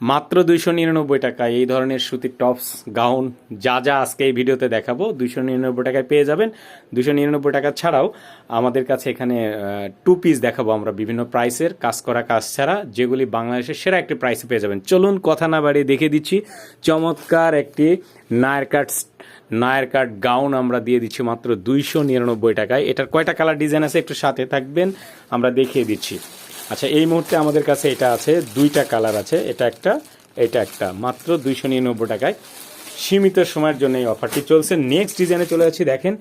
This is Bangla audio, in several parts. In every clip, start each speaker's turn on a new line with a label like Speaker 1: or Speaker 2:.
Speaker 1: মাত্র দুইশো নিরানব্বই টাকায় এই ধরনের সুতির টপস, গাউন যা যা আজকে এই ভিডিওতে দেখাবো, দুইশো নিরানব্বই টাকায় পেয়ে যাবেন। দুশো নিরানব্বই টাকা ছাড়াও আমাদের কাছে এখানে টু পিস দেখাবো আমরা বিভিন্ন প্রাইসের কাজ করা কাজ ছাড়া, যেগুলি বাংলাদেশের সেরা একটি প্রাইসে পেয়ে যাবেন। চলুন কথা না বাড়িয়ে দেখে দিচ্ছি। চমৎকার একটি Naira cut Naira cut gown আমরা দিয়ে দিচ্ছি মাত্র দুইশো নিরানব্বই টাকায়। এটার কয়টা কালার ডিজাইন আছে একটু সাথে থাকবেন, আমরা দেখিয়ে দিচ্ছি। আচ্ছা এই মুহূর্তে আমাদের কাছে এটা আছে, দুইটা কালার আছে। এটা একটা এটা একটা। মাত্র দুইশো নিরানব্বই টাকায় সীমিত সময়ের জন্য এই অফারটি চলছে। নেক্সট ডিজাইনে চলে যাচ্ছি, দেখেন।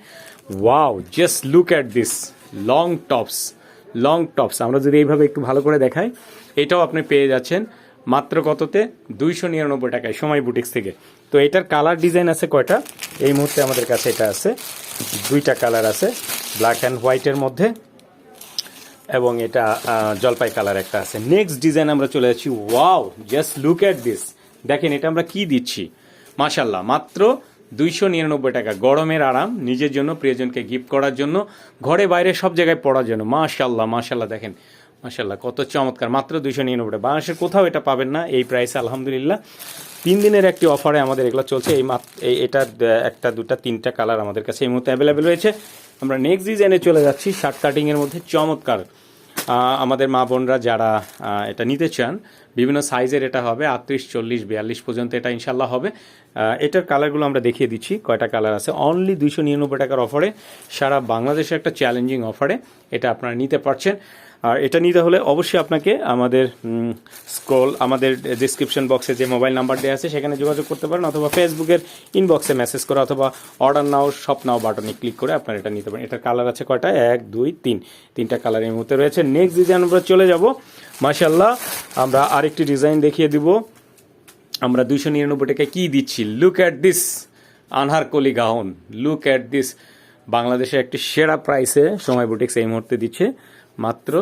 Speaker 1: Wow just look at this long tops long tops আমরা যদি এইভাবে একটু ভালো করে দেখাই, এটাও আপনি পেয়ে যাচ্ছেন মাত্র কততে? দুইশো নিরানব্বই টাকায় সময় বুটিক্স থেকে। তো এটার কালার ডিজাইন আছে কয়টা? এই মুহূর্তে আমাদের কাছে এটা আছে, দুইটা কালার আছে ব্ল্যাক অ্যান্ড হোয়াইটের মধ্যে। এবং এটা জলপাই কালার একটা আছে। নেক্সট ডিজাইন আমরা চলে যাচ্ছি। Wow just look at this দেখেন, এটা আমরা কি দিচ্ছি? মাশাল্লাহ মাত্র দুইশো নিরানব্বই টাকা। গরমের আরাম, নিজের জন্য, প্রিয়জনকে গিফট করার জন্য, ঘরে বাইরে সব জায়গায় পড়ার জন্য। মাশাল্লাহ মাশাল্লাহ দেখেন। মাশাল্লাহ কত চমৎকার, মাত্র দুইশো নিরানব্বই টাকা। বাংলাদেশের কোথাও এটা পাবেন না, এই প্রাইসে আলহামদুলিল্লাহ। তিন দিনের একটি অফারে আমাদের এগুলো চলছে। এই এই এটা একটা, দুটা, তিনটা কালার আমাদের কাছে এই মুহূর্তে অ্যাভেলেবেল রয়েছে। আমরা নেক্সট ডিজাইনে চলে যাচ্ছি শার্ট কাটিংয়ের মধ্যে চমৎকার। আমাদের মা বোনরা যারা এটা নিতে চান, বিভিন্ন সাইজের এটা হবে, আটত্রিশ, চল্লিশ, বিয়াল্লিশ পর্যন্ত এটা ইনশাল্লাহ হবে। এটার কালারগুলো আমরা দেখিয়ে দিচ্ছি, কয়টা কালার আছে? অনলি দুইশো নিরানব্বই টাকার অফারে সারা বাংলাদেশে একটা চ্যালেঞ্জিং অফারে এটা আপনারা নিতে পারছেন। আর এটা নিতে হলে অবশ্যই আপনাকে আমাদের স্ক্রল, আমাদের ডিসক্রিপশন বক্সে যে মোবাইল নাম্বার দেওয়া আছে, সেখানে যোগাযোগ করতে পারেন অথবা ফেসবুকের ইনবক্সে মেসেজ করে অথবা অর্ডার নাও শপ নাও বাটনে ক্লিক করে আপনারা এটা নিতে পারেন। এটার কালার আছে কয়টা? এক, দুই, তিন। তিনটা কালার এই মুহূর্তে রয়েছে। নেক্সট ডিজাইন আমরা চলে যাব। মাশাল্লাহ আমরা আরেকটি ডিজাইন দেখিয়ে দিব। আমরা দুইশো নিরানব্বই টাকায় কী দিচ্ছি? Look at this Anarkali gown. Look at this বাংলাদেশে একটি সেরা প্রাইসে সময় বুটিক্স এই মুহূর্তে দিচ্ছে। মাত্র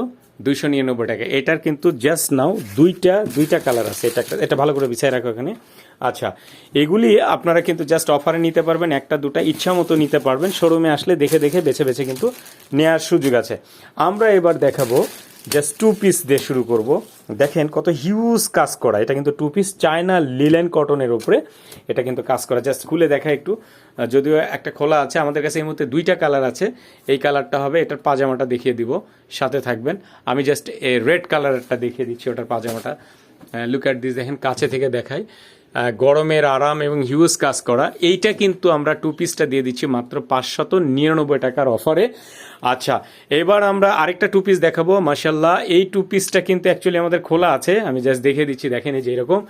Speaker 1: দুইশো নিরানব্বই টাকা। এটার কিন্তু জাস্ট নাও দুইটা দুইটা কালার আছে। এটা এটা ভালো করে বিছায় রাখো এখানে। আচ্ছা এগুলি আপনারা কিন্তু জাস্ট অফারে নিতে পারবেন, একটা, দুটা ইচ্ছা মতো নিতে পারবেন। শোরুমে আসলে দেখে দেখে, বেছে বেছে কিন্তু নেওয়ার সুযোগ আছে। আমরা এবার দেখাবো জাস্ট টু পিস দিয়ে শুরু করব। দেখেন কত হিউজ কাজ করা। এটা কিন্তু টু পিস চায়না লিলেন কটনের উপরে এটা কিন্তু কাজ করা। জাস্ট খুলে দেখা একটু। যদিও একটা খোলা আছে, আমাদের কাছে এই মুহূর্তে দুইটা কালার আছে। এই কালারটা হবে, এটার পাজামাটা দেখিয়ে দিব। সাথে থাকবেন। আমি জাস্ট রেড কালারটা দেখিয়ে দিচ্ছি, ওটার পাজামাটা। লুক অ্যাট দিস দেখেন কাছে থেকে দেখাই। গরমের আরাম এবং হিউজ কাজ করা। এইটা কিন্তু আমরা টু পিসটা দিয়ে দিচ্ছি মাত্র পাঁচশত নিরানব্বই টাকার অফারে আচ্ছা এবার আমরা আরেকটা টু পিস দেখাবো। মাসাল্লাহ এই টু পিসটা কিন্তু অ্যাকচুয়ালি আমাদের খোলা আছে। আমি জাস্ট দেখে দিচ্ছি, দেখেন এই যে এরকম।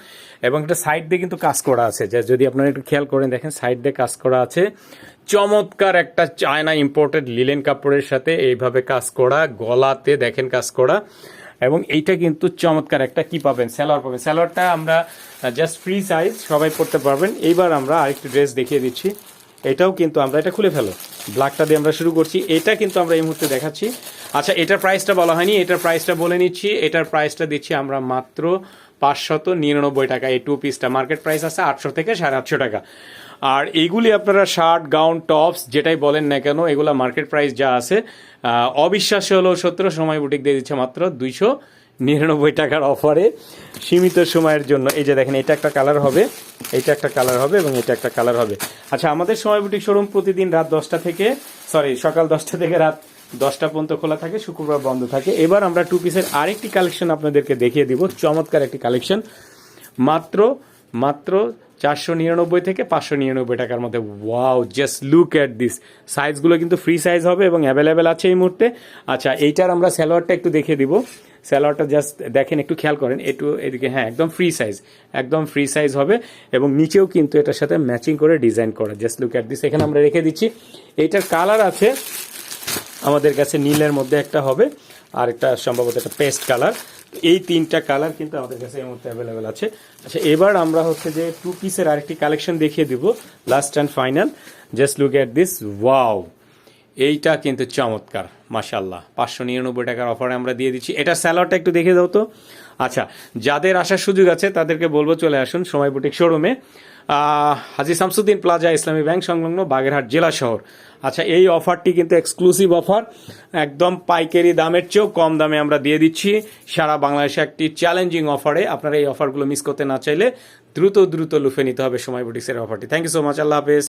Speaker 1: এবং এটা সাইড দিয়ে কিন্তু কাজ করা আছে। জাস্ট যদি আপনারা একটু খেয়াল করেন, দেখেন সাইড দিয়ে কাজ করা আছে। চমৎকার একটা চায়না ইম্পোর্টেড লিলেন কাপড়ের সাথে এইভাবে কাজ করা, গলাতে দেখেন কাজ করা। এবং এইটা কিন্তু চমৎকার একটা কি পাবেন? স্যালোয়ার পাবেন। স্যালোয়ারটা আমরা জাস্ট ফ্রি সাইজ সবাই পড়তে পারবেন। এইবার আমরা আরেকটি ড্রেস দেখিয়ে দিচ্ছি। এটাও কিন্তু আমরা, এটা খুলে ফেলো। ব্ল্যাকটা দিয়ে আমরা শুরু করছি। এটা কিন্তু আমরা এই মুহূর্তে দেখাচ্ছি। আচ্ছা এটার প্রাইসটা বলা হয়নি। এটার প্রাইসটা বলে নিচ্ছি। এটার প্রাইসটা দিচ্ছি আমরা মাত্র পাঁচশত নিরানব্বই টাকা। এই টু পিসটা মার্কেট প্রাইস আছে আটশো থেকে সাড়ে আটশো টাকা। আর এইগুলি আপনারা শার্ট গাউন টপস যেটাই বলেন না কেন, এগুলো মার্কেট প্রাইস যা আছে অবিশ্বাস্য হলেও সত্য, সময় বুটিক দিয়ে দিচ্ছে মাত্র দুইশো নিরানব্বই টাকার অফারে সীমিত সময়ের জন্য। এই যে দেখেন, এটা একটা কালার হবে, এটা একটা কালার হবে এবং এটা একটা কালার হবে। আচ্ছা আমাদের সময় বুটিক শোরুম প্রতিদিন রাত দশটা থেকে সরি সকাল দশটা থেকে রাত দশটা পর্যন্ত খোলা থাকে, শুক্রবার বন্ধ থাকে। এবার আমরা টু পিসের আরেকটি কালেকশন আপনাদেরকে দেখিয়ে দিব। চমৎকার একটি কালেকশন মাত্র মাত্র চারশো নিরানব্বই থেকে পাঁচশো নিরানব্বই টাকার মধ্যে। Wow just look at this সাইজগুলো কিন্তু ফ্রি সাইজ হবে এবং অ্যাভেলেবেল আছে এই মুহূর্তে। আচ্ছা এইটার আমরা স্যালোয়ারটা একটু দেখিয়ে দিব। স্যালোয়ারটা জাস্ট দেখেন, একটু খেয়াল করেন, একটু এদিকে হ্যাঁ একদম ফ্রি সাইজ একদম ফ্রি সাইজ হবে এবং নিচেও কিন্তু এটার সাথে ম্যাচিং করে ডিজাইন করা। জাস্ট লুক অ্যাট দিস এখানে আমরা রেখে দিচ্ছি। এইটার কালার আছে আমাদের কাছে নীলের মধ্যে একটা হবে, আর একটা সম্ভবত একটা পেস্ট কালার। এই তিনটা কালার কিন্তু আমাদের কাছে এই মুহূর্তে অ্যাভেলেবেল আছে। আচ্ছা এবার আমরা হচ্ছে যে টু পিসের আরেকটি কালেকশন দেখিয়ে দিব last and final just look at this wow এইটা কিন্তু চমৎকার মাশাল্লাহ পাঁচশো নিরানব্বই টাকার অফারে আমরা দিয়ে দিচ্ছি। এটা স্যালাডটা একটু দেখে দাও তো। আচ্ছা যাদের আসার সুযোগ আছে, তাদেরকে বলব, চলে আসুন সময় বুটিক শোরুমে হাজী শামসুদ্দিন প্লাজা ইসলামী ব্যাংক সংলগ্ন বাগেরহাট জেলা শহর। আচ্ছা এই অফারটি কিন্তু এক্সক্লুসিভ অফার। একদম পাইকারি দামের চেয়েও কম দামে আমরা দিয়ে দিচ্ছি। সারা বাংলাদেশে একটি চ্যালেঞ্জিং অফারে আপনারা এই অফারগুলো মিস করতে না চাইলে দ্রুত দ্রুত লুফে নিতে হবে সময় বুটিক্সের অফারটি। Thank you so much Allah হাফেজ।